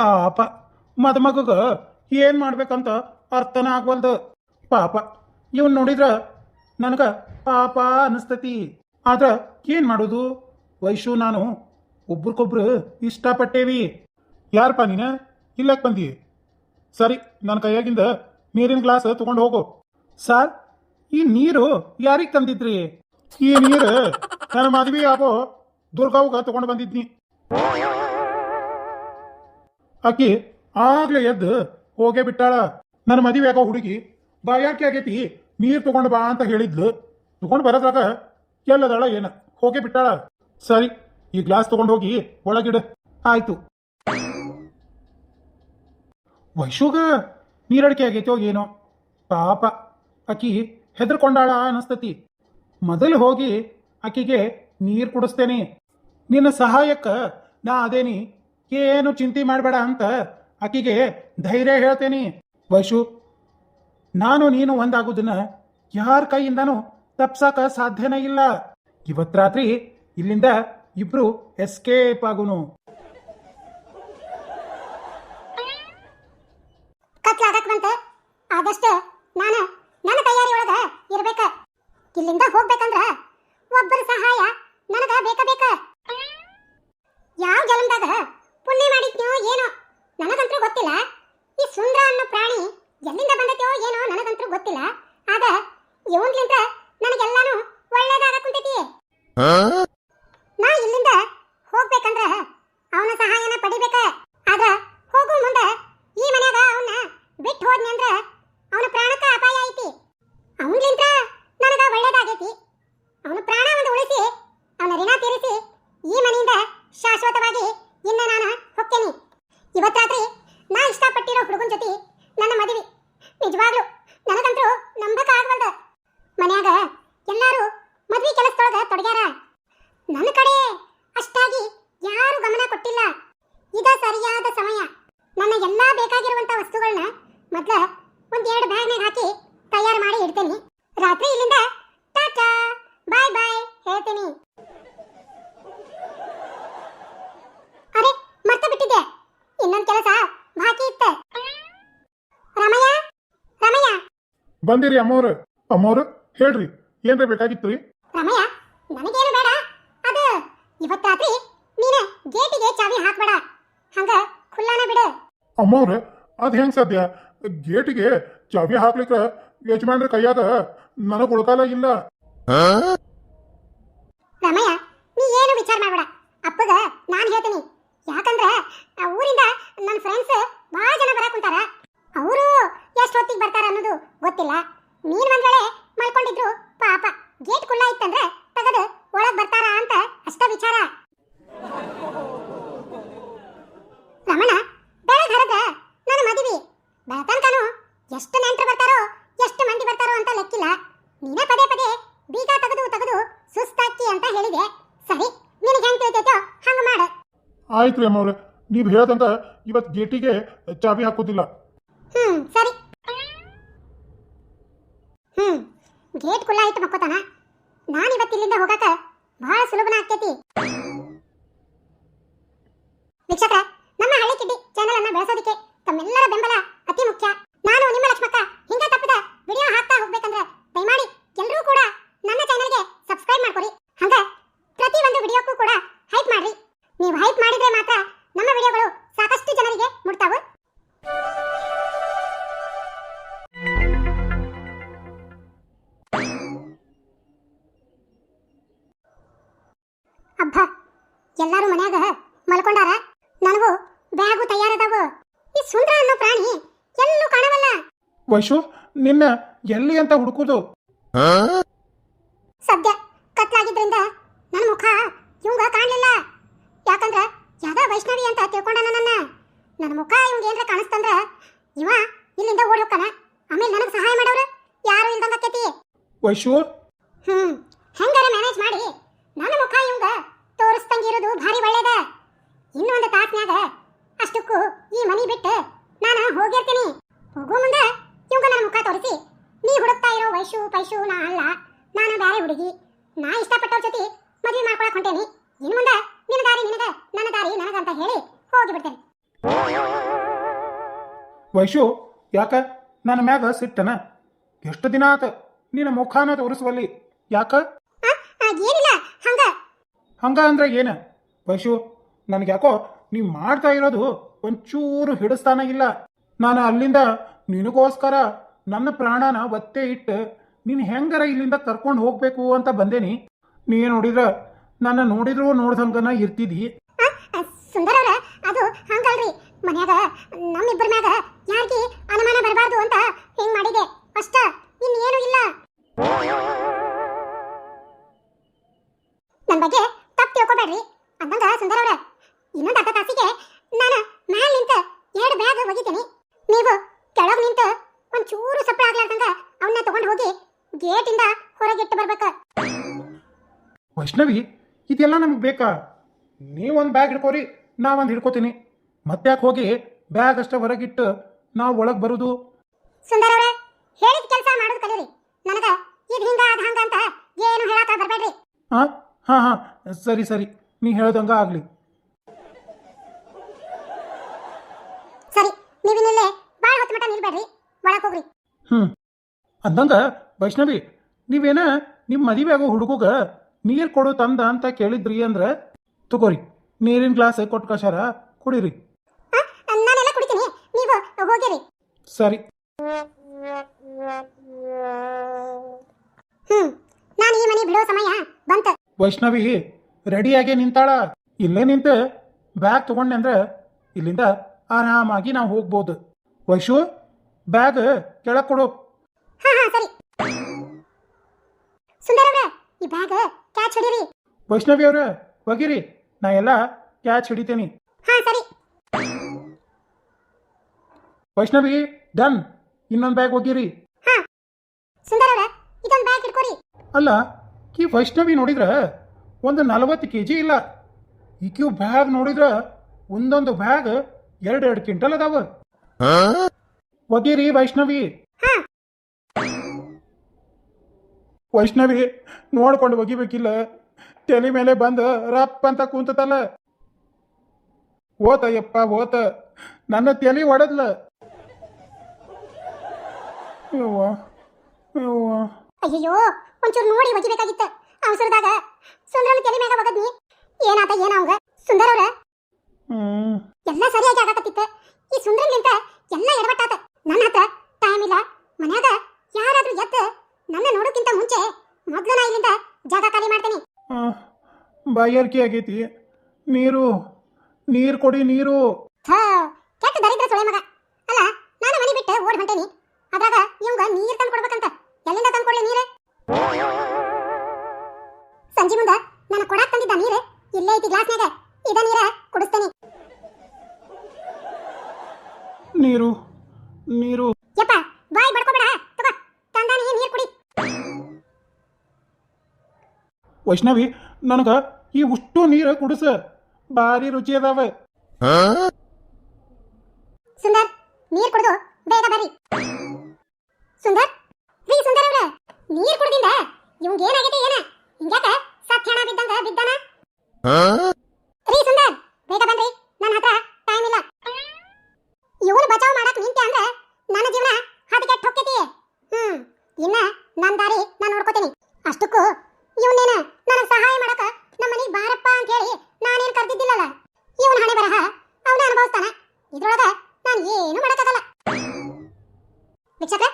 ಪಾಪ. ಮದುಮಗಗ ಏನು ಮಾಡ್ಬೇಕಂತ ಅರ್ಥನ ಆಗ್ವಲ್ದು. ಪಾಪ. ಇವನ್ ನೋಡಿದ್ರ ನನಗ ಪಾಪ ಅನಿಸ್ತತಿ. ಆದ್ರ ಏನು ಮಾಡೋದು? ವೈಶು, ನಾನು ಒಬ್ರಿಗೊಬ್ರು ಇಷ್ಟಪಟ್ಟೇವಿ. ಯಾರಪ್ಪ ನೀನ? ಇಲ್ಲಕ್ಕೆ ಬಂದಿ. ಸರಿ ನನ್ನ ಕೈಯಾಗಿಂದ ನೀರಿನ ಗ್ಲಾಸ್ ತಗೊಂಡು ಹೋಗು. ಸರ್, ಈ ನೀರು ಯಾರಿಗೆ ತಂದಿದ್ರಿ? ಈ ನೀರು ನನ್ನ ಮದ್ವೆ ಆಗೋ ದುರ್ಗಾವ್ಗ ತಗೊಂಡು ಬಂದಿದ್ನಿ. ಆಕಿ ಆಗ್ಲೇ ಎದ್ದು ಹೋಗೇ ಬಿಟ್ಟಾಳ. ನನ್ನ ಮದುವೆ ಆಗೋ ಹುಡುಗಿ ಬಾಯಾಕೆ ಆಗೈತಿ, ನೀರು ತಗೊಂಡು ಬಾ ಅಂತ ಹೇಳಿದ್ಲು. ತಗೊಂಡು ಬರೋದ್ರಾಗ ಎಲ್ಲದಾಳ ಏನ ಹೋಗೇ ಬಿಟ್ಟಾಳ. ಸರಿ, ಈ ಗ್ಲಾಸ್ ತಗೊಂಡು ಹೋಗಿ ಒಳಗಿಡ. ಆಯ್ತು. ವೈಶುಗ, ನೀರಡಿಕೆ ಆಗೈತೋ ಏನೋ. ಪಾಪ ಆಕಿ ಹೆದರ್ಕೊಂಡಾಳ ಅನಸ್ತತಿ. ಮೊದಲು ಹೋಗಿ ಆಕಿಗೆ ನೀರು ಕುಡಿಸ್ತೇನೆ. ನಿನ್ನ ಸಹಾಯಕ್ಕ ನಾ ಅದೇನಿ ಏನು ಚಿಂತೆ ಮಾಡಬೇಡ ಅಂತ ಆಕಿಗೆ ಧೈರ್ಯ ಹೇಳ್ತೇನೆ. ವೈಶು, ನಾನು ನೀನು ಒಂದಾಗುದನ್ನ ಯಾರ ಕೈಯಿಂದನೂ ತಪ್ಸಕ ಸಾಧ್ಯನೇ ಇಲ್ಲ. ಇವತ್ ರಾತ್ರಿ ಇಲ್ಲಿಂದ ಇಬ್ರು ಎಸ್ಕೇಪ್ ಆಗುನು. ಕತ್ಲಾಗಕ್ ನಾನ ನನ್ನ ತಯಾರಿ ಒಳಗ ಇರ್ಬೇಕ. ಇಲ್ಲಿಂದ ಹೋಗ್ಬೇಕಂದ್ರ ಒಬ್ಬರ ಸಹಾಯ ನನಗ ಬೇಕ ಬೇಕ ಯಾವ ಜನ್ಮದಾಗ ಪುಣ್ಯ ಮಾಡಿದ್ನೋ ಏನೋ ನನಗಂತೂ ಗೊತ್ತಿಲ್ಲ ಈ ಸುಂದ್ರ ಅನ್ನೋ ಪ್ರಾಣಿ ಎಲ್ಲಿಂದ ಬಂದೈತೋ ಏನೋ ನನಗಂತೂ ಗೊತ್ತಿಲ್ಲ ಆದ ಇವನ್ಲಿಂದ ನನಗೆಲ್ಲಾನು ಒಳ್ಳೇದಾಗ ಕುಂತೈತಿ ನಾ ಇಲ್ಲಿಂದ ಹೋಗ್ಬೇಕಂದ್ರ ಅವನ ಸಹಾಯನ ಪಡಿಬೇಕ ಆದ್ರ ಹೋಗು ಮುಂದ ಈ ಮನ್ಯಾಗ ಅವನ್ನ ಬಿಟ್ಟು ಹೋದ್ನಿ ಅಂದ್ರ ಅವನ ಪ್ರಾಣಕ್ಕ ಅಪಾಯ ಐತಿ ಅವನ್ಲಿಂದ ನನಗ ಒಳ್ಳೇದಾಗೈತಿ ಅವನ ಪ್ರಾಣ ಒಂದು ಉಳಿಸಿ ಅವನ ಋಣ ತೀರಿಸಿ ಈ ಮನೆಯಿಂದ ಶಾಶ್ವತವಾಗಿ ಇನ್ನ ನಾನು ಹೋಗ್ತೇನೆ ಇವತ್ತಾತ್ರಿ ನಾ ಇಷ್ಟಪಟ್ಟಿರೋ ಹುಡುಗನ ಜೊತೆ ನನ್ನ ಮದುವೆ. ನಿಜವಾಗ್ಲು ನನಗಂತೂ ನಂಬಕ ಆಗ್ವಲ್ದ ಮನ್ಯಾಗ ಎಲ್ಲಾರು ಮದ್ವೆ ಕೆಲಸದೊಳಗ ತೊಡಗ್ಯಾರ ನನ್ನ ಕಡೆ ಅಷ್ಟಾಗಿ ಯಾರು ಗಮನ ಕೊಟ್ಟಿಲ್ಲ ಇದ ಸರಿಯಾದ ಸಮಯ ನನ್ನ ಎಲ್ಲಾ ಬೇಕಾಗಿರುವಂತ ವಸ್ತುಗಳನ್ನ ಮೊದ್ಲ ಒಂದ್ ಎರಡು ಬ್ಯಾಗ್ನಾಗ ಹಾಕಿ ತಯಾರು ಮಾಡಿ ಇಡ್ತೇನೆ ರಾತ್ರಿ ಇಲ್ಲಿಂದ ಟಾಟಾ ಬಾಯ್ ಬಾಯ್ ಹೇಳ್ತೇನೆ ಅರೆ ಮರ್ತ ಬಿಟ್ಟಿದ್ದೆ ಇನ್ನೊಂದ್ ಕೆಲಸ ಬಾಕಿ ಇತ್ತ ರಮಯ್ಯ ರಮಯ್ಯ ಬಂದಿರಿ ಅಮ್ಮವ್ರ. ಅಮ್ಮವ್ರ ಹೇಳ್ರಿ ಏನ್ರಿ ಬೇಕಾಗಿತ್ತು ರೀ? ರಮಯ್ಯ ನನಗೇನು ಬೇಡ. ಅದು ಇವತ್ತು ರಾತ್ರಿ ನೀನು ಗೇಟಿಗೆ ಚಾವಿ ಹಾಕ್ಬೇಡ. ಹಂಗ ಖುಲ್ಲಾನ ಬಿಡು. ಅಮ್ಮವ್ರ ಅದ್ ಹೆಂಗ್ ಸಾಧ್ಯ? ಗೇಟಿಗೆ ಚಾವಿ ಹಾಕ್ಲಿಕ್ಕ ಯಜಮಾನ್ರ ಕೈಯಾಗ ನನಗ ಉಳ್ಕಾಲ ಇಲ್ಲ. ರಮಯ್ಯ ನೀ ಏನು ವಿಚಾರ ಮಾಡಬೇಡ ಅಪ್ಪಗ ನಾನು ಹೇಳ್ತೀನಿ ಯಾಕಂದ್ರ ಆ ಊರಿಂದ ನನ್ನ ಫ್ರೆಂಡ್ಸ್ ಬಹಳ ಜನ ಬರಕ್ ಕುಂತಾರ ಅವರು ಎಷ್ಟೊತ್ತಿಗೆ ಬರ್ತಾರ ಅನ್ನೋದು ಗೊತ್ತಿಲ್ಲ ನೀನ್ ಒಂದ್ ವೇಳೆ ಮಲ್ಕೊಂಡಿದ್ರು ಪಾಪ ಗೇಟ್ ಕುಲ್ಲ ಇತ್ತಂದ್ರೆ ತೆಗೆದು ಒಳಗ್ ಬರ್ತಾರ ಅಂತ ಅಷ್ಟ ವಿಚಾರ ರಮಣ ಬೆಳಗ್ ಹರದ ನನ್ನ ಮದುವೆ ಬೆಳತನಕನು ಎಷ್ಟು ನೆಂಟರು ಬರ್ತಾರೋ ಎಷ್ಟು ಮಂದಿ ಬರ್ತಾರೋ ಅಂತ ಲೆಕ್ಕಿಲ್ಲ. ನೀನೇ ಪದೇ ಪದೇ ಬೀಗ ತೆಗೆದು ತೆಗೆದು ಸುಸ್ತಾಕಿ ಅಂತ ಹೇಳಿದೆ. ಸರಿ ನಿನಗೆ ಹೆಂಗ್ ತಿಳಿತೈತೋ ಹಂಗ ಮಾಡ. ಆಯ್ತು ರೀ ಅಮ್ಮವ್ರೆ ನೀವ್ ಹೇಳ್ದಂಗ ಇವತ್ ಗೇಟಿಗೆ ಚಾವಿ ಹಾಕೋದಿಲ್ಲ. ಹ್ಮ್ ಸರಿ. ಹ್ಮ್ ಗೇಟ್ ಕುಲ್ಲ ಆಯ್ತು ಮಕ್ಕೋತಾನ. ನಾನು ಇವತ್ತು ಇಲ್ಲಿಂದ ಹೋಗಕ ಬಹಳ ಸುಲಭನ ಆಗ್ತೈತಿ. ವೀಕ್ಷಕರೇ ಅಬ್ಬ ಎಲ್ಲಾರು ಮನ್ಯಾಗ ಮಲ್ಕೊಂಡಾರ? ನನಗೂ ಬ್ಯಾಗು ತಯಾರದಾವು ಈ ಸುಂದರ ಅನ್ನೋ ಪ್ರಾಣಿ ಎಲ್ಲೂ ಕಾಣವಲ್ಲ. ವೈಶು ನಿನ್ನ ಎಲ್ಲಿ ಅಂತ ಹುಡುಕುದು? ಸದ್ಯ ಕತ್ಲಾಗಿದ್ರಿಂದ ನನ್ನ ಮುಖ ಇವಂಗ ಕಾಣಲಿಲ್ಲ. ಯಾಕಂದ್ರ ಯಾವ್ದೋ ವೈಷ್ಣವಿ ಅಂತ ತಿಳ್ಕೊಂಡ ನನ್ನ. ನನ್ನ ಮುಖ ಇವಂಗ ಏನ್ರ ಕಾಣಿಸ್ತಂದ್ರ ಇವ ಇಲ್ಲಿಂದ ಓಡಿ ಹೋಗ್ತಾನ. ಆಮೇಲೆ ನನಗೆ ಸಹಾಯ ಮಾಡೋರು ಯಾರು ಇಲ್ದಂಗ ಆಕೈತಿ? ವೈಶು? ಹ್ಮ್ ಹೆಂಗಾರ ಮ್ಯಾನೇಜ್ ಮಾಡಿ ನನ್ನ ಮುಖ ಇವಂಗ ತೋರಿಸ್ತಂಗಿರೋದು ಭಾರಿ ಒಳ್ಳೇದ. ಇನ್ನೊಂದು ತಾಸ್ನ್ಯಾಗ ಅಷ್ಟಕ್ಕೂ ಈ ಮನಿ ಬಿಟ್ಟು ನಾನು ಹೋಗಿರ್ತೀನಿ. ಹೋಗೋ ಮುಂದೆ ಇವಂಗ ನನ್ನ ಮುಖ ತೋರಿಸಿ. ನೀ ಹುಡುಕ್ತಾ ಇರೋ ವೈಶು ಪೈಶು ನಾ ಅಲ್ಲ. ನಾನು ಬೇರೆ ಹುಡುಗಿ. ನಾ ಇಷ್ಟಪಟ್ಟವ್ರ ಜೊತೆ ಮದುವೆ ಮಾಡ್ಕೊಳಕ್ ಹೊಂಟೇನಿ. ಇನ್ನು ಮುಂದೆ ನಿನ್ನ ದಾರಿ ನಿನಗ ನನ್ನ ದಾರಿ ನನಗಂತ ಹೇಳಿ ಹೋಗಿಬಿಡ್ತೇನೆ ವೈಶು ಯಾಕ? ನನ್ನ ಮ್ಯಾಗ ಸಿಟ್ಟನ? ಎಷ್ಟು ದಿನ ಆತ? ನಿನ್ನ ಮುಖಾನ ತೋರಿಸುವಲ್ಲಿ? ಯಾಕ? ಏನಿಲ್ಲ. ಹಂಗ? ಹಂಗ ಅಂದ್ರೆ ಏನ? ಪಶು ನನಗೆ ಯಾಕೋ ನೀ ಮಾಡ್ತಾ ಇರೋದು ಒಂಚೂರು ಹಿಡಿಸ್ತಾನ ಇಲ್ಲ. ನಾನು ಅಲ್ಲಿಂದ ನಿನಗೋಸ್ಕರ ನನ್ನ ಪ್ರಾಣನ ಒತ್ತೆ ಇಟ್ಟು ನೀನು ಹೆಂಗರ ಇಲ್ಲಿಂದ ಕರ್ಕೊಂಡು ಹೋಗ್ಬೇಕು ಅಂತ ಬಂದೇನಿ. ನೀ ನೋಡಿದ್ರ ನನ್ನ ನೋಡಿದ್ರು ನೋಡ್ದಂಗನ ಇರ್ತಿದಿ. ಸುಂದರ ಅದು ಹಂಗಲ್ರಿ. ಮನ್ಯಾಗ ನಮ್ಮಿಬ್ಬರ ಮ್ಯಾಗ ಯಾರಿಗೆ ಅನುಮಾನ ಬರಬಾರ್ದು ಅಂತ ಹಿಂಗ್ ಮಾಡಿದೆ. ತಪ್ಪು ತಿಳ್ಕೊಬೇಡ್ರಿ ಸುಂದರ ಅವ್ರ. ಇನ್ನೊಂದು ಅರ್ಧ ತಾಸಿಗೆ ನಾನು ಮ್ಯಾಲ್ ನಿಂತ ಎರಡು ಬ್ಯಾಗ್ ಒಗಿತೀನಿ ನೀವು ಕೆಳಗ್ ನಿಂತ ಒಂದ್ ಚೂರು ಸಪ್ಪಳ ಆಗ್ಲಾರ್ದಂಗ ಅವನ್ನ ತಗೊಂಡು ಹೋಗಿ ಗೇಟಿಂದ ಹೊರಗಿಟ್ಟು ಬರ್ಬೇಕ. ವೈಷ್ಣವಿ ಇದೆಲ್ಲ ನಮಗೆ ಬೇಕಾ? ನೀವೊಂದು ಬ್ಯಾಗ್ ಹಿಡ್ಕೋರಿ ನಾ ಹಿಡ್ಕೋತೀನಿ ಹಿಡ್ಕೋತೀನಿ. ಮತ್ತ್ಯಾಕೆ ಹೋಗಿ ಬ್ಯಾಗ್ ಅಷ್ಟೇ ಹೊರಗಿಟ್ಟು ನಾವು ಒಳಗೆ ಬರೋದು. ಸುಂದರ ಅವರೇ ಹೇಳಿದ ಕೆಲಸ ಮಾಡೋದು ಕಲೀರಿ. ನನಗ ಇದು ಹಿಂಗ ಅದ ಹಂಗ ಅಂತ ಏನು ಹೇಳಾಕ ಬರ್ಬೇಡ್ರಿ. ಹಾಂ ಹಾಂ ಹಾಂ ಸರಿ ಸರಿ. ನೀ ಹೇಳ್ದಂಗ ಆಗಲಿ. ಸರಿ ನೀವಿನಿಲ್ಲೇ ಬಾಳ ಹೊತ್ತು ಮಟ ನಿಲ್ಬೇಡ್ರಿ. ಒಳಗ್ ಹೋಗ್ರಿ. ಹ್ಞೂ ಅಂದಂಗ ವೈಷ್ಣವಿ ನೀವೇನ ನಿಮ್ಮ ಮದುವೆ ಆಗೋ ಹುಡುಗಗ ನೀರು ಕೊಡು ತಂದ ಅಂತ ಕೇಳಿದ್ರಿ ಅಂದ್ರೆ ತಗೋರಿ. ನೀರಿನ ಗ್ಲಾಸ್ ಕೊಟ್ಟು ಕಷಾರ ಕುಡೀರಿ. ನಾನೆಲ್ಲ ಕುಡಿತೀನಿ. ನೀವು ಹೋಗಿರಿ. ಸರಿ. ಹ್ಮ್ ನಾನು ಈ ಮನೆ ಬಿಡೋ ಸಮಯ ವೈಷ್ಣವಿ ರೆಡಿಯಾಗಿ ನಿಂತಾಳ. ಇಲ್ಲೇ ನಿಂತು ಬ್ಯಾಗ್ ತಗೊಂಡೆ ಅಂದ್ರೆ ಇಲ್ಲಿಂದ ಆರಾಮಾಗಿ ನಾವು ಹೋಗ್ಬೋದು. ವೈಶು ಬ್ಯಾಗ್ ಕೆಳಗೆ ಕೊಡು. ವೈಷ್ಣವಿ ಅವ್ರ ಹೋಗಿರಿ. ನಾ ಎಲ್ಲ ಕ್ಯಾಚ್ ಹಿಡಿತೇನಿ. ಹಾ ಸರಿ. ವೈಷ್ಣವಿ ಡನ್. ಇನ್ನೊಂದು ಬ್ಯಾಗ್ ಹೋಗಿರಿ. ಅಲ್ಲ ಈ ವೈಷ್ಣವಿ ನೋಡಿದ್ರೆ ಒಂದು ನಲವತ್ತು ಕೆ ಜಿ ಇಲ್ಲ. ಈಕ್ಯೂ ಬ್ಯಾಗ್ ನೋಡಿದ್ರೆ ಒಂದೊಂದು ಬ್ಯಾಗ್ ಎರಡೆರಡು ಎರಡು ಕ್ವಿಂಟಲ್ ಅದಾವ. ಒಗೀರಿ ವೈಷ್ಣವಿ. ವೈಷ್ಣವಿ, ನೋಡ್ಕೊಂಡು ಒಗಿಬೇಕಿಲ್ಲ. ತಲೆ ಮೇಲೆ ಬಂದು ರಪ್ಪ ಅಂತ ಕೂತತಲ್ಲ. ಓತ ಯಪ್ಪ, ಓತ. ನನ್ನ ತಲೆ ಒಡದ್ಲ. ಅಯ್ಯೋ ಒಂಚೂರು ನೋಡಿ ಒಗಿಬೇಕಾಗಿತ್ತ ಅವಸರದಾಗ ಸುಂದರನ ತಲೆ ಮ್ಯಾಗ ಒಗದ್ನಿ. ಏನಾತ ಏನ ಅವಂಗ? ಸುಂದರ ಅವ್ರ ಎಲ್ಲ ಸರಿಯಾಗಿ ಆಗಕತ್ತಿತ್ತ. ಈ ಸುಂದರನ್ಲಿಂತ ಎಲ್ಲ ಎಡವಟ್ಟಾತ. ನನ್ನ ಹತ್ರ ಟೈಮ್ ಇಲ್ಲ. ಮನ್ಯಾಗ ಯಾರಾದ್ರೂ ಎತ್ತ ನನ್ನ ನೋಡೋಕ್ಕಿಂತ ಮುಂಚೆ ಮೊದ್ಲು ನಾ ಇಲ್ಲಿಂದ ಜಾಗ ಖಾಲಿ ಮಾಡ್ತೀನಿ. ಬಾಯಾರಿಕೆ ಆಗೈತಿ. ನೀರು ನೀರು ಕೊಡಿ ನೀರು. ಗ್ಲಾಸ್ನಾಗ ಇದ ನೀರ ಕುಡಿಸ್ತೇನೆ. ನೀರು ನೀರು. ಯಪ್ಪ ಬಾಯ್ ಬಡ್ಕೋಬೇಡ. ತಗೋ ತಂದಾನಿ ನೀರ್ ಕುಡಿ. ವೈಷ್ಣವಿ ನನಗ ಈ ಉಷ್ಟು ನೀರ ಕುಡಿಸ ಭಾರಿ ರುಚಿ ಅದಾವ. ಸುಂದರ್ ನೀರ್ ಕುಡಿದು ಬೇಗ ಬರ್ರಿ. ಸುಂದರ್ ರೀ ಸುಂದರ್ ಅವ್ರ ನೀರ್ ಕುಡ್ದಿಂದ ಇವಂಗ ಏನಾಗೈತೆ ಏನ? ಹಿಂಗ್ಯಾಕ ಸತ್ಯಣ ಬಿದ್ದಂಗ ಬಿದ್ದಾನ? ರೀ ಸುಂದರ್, ಬೇಗ ಬನ್ರಿ. ನನ್ನ ಹತ್ರ ಟೈಮ್ ಇಲ್ಲ. ಇವನು ಬಚಾವ್ ಮಾಡಕ್ ನಿಂತೆ ಅಂದ್ರೆ ನನ್ನ ಜೀವನ ಹಾದಿಗೆ ಹೊಕ್ಕೈತಿ ಹ್ಮ್, ಇನ್ನ ನನ್ನ ದಾರಿ ನಾನು ನೋಡ್ಕೋತೀನಿ. ಅಷ್ಟಕ್ಕೂ ಇವನೇನ ನನಗ್ ಸಹಾಯ ಮಾಡಕ ನಮ್ಮ ಮನೆಗ್ ಬಾರಪ್ಪ ಅಂತ ಹೇಳಿ ನಾನೇನ್ ಕರೆದಿದ್ದಿಲ್ಲಲ್ಲ. ಇವನ ಹಣೆ ಬರಹ ಅವನ ಅನುಭವಿಸ್ತಾನ. ಇದ್ರೊಳಗ ನಾನು ಏನು ಮಾಡಕ್ಕಾಗಲ್ಲ ವೀಕ್ಷಕ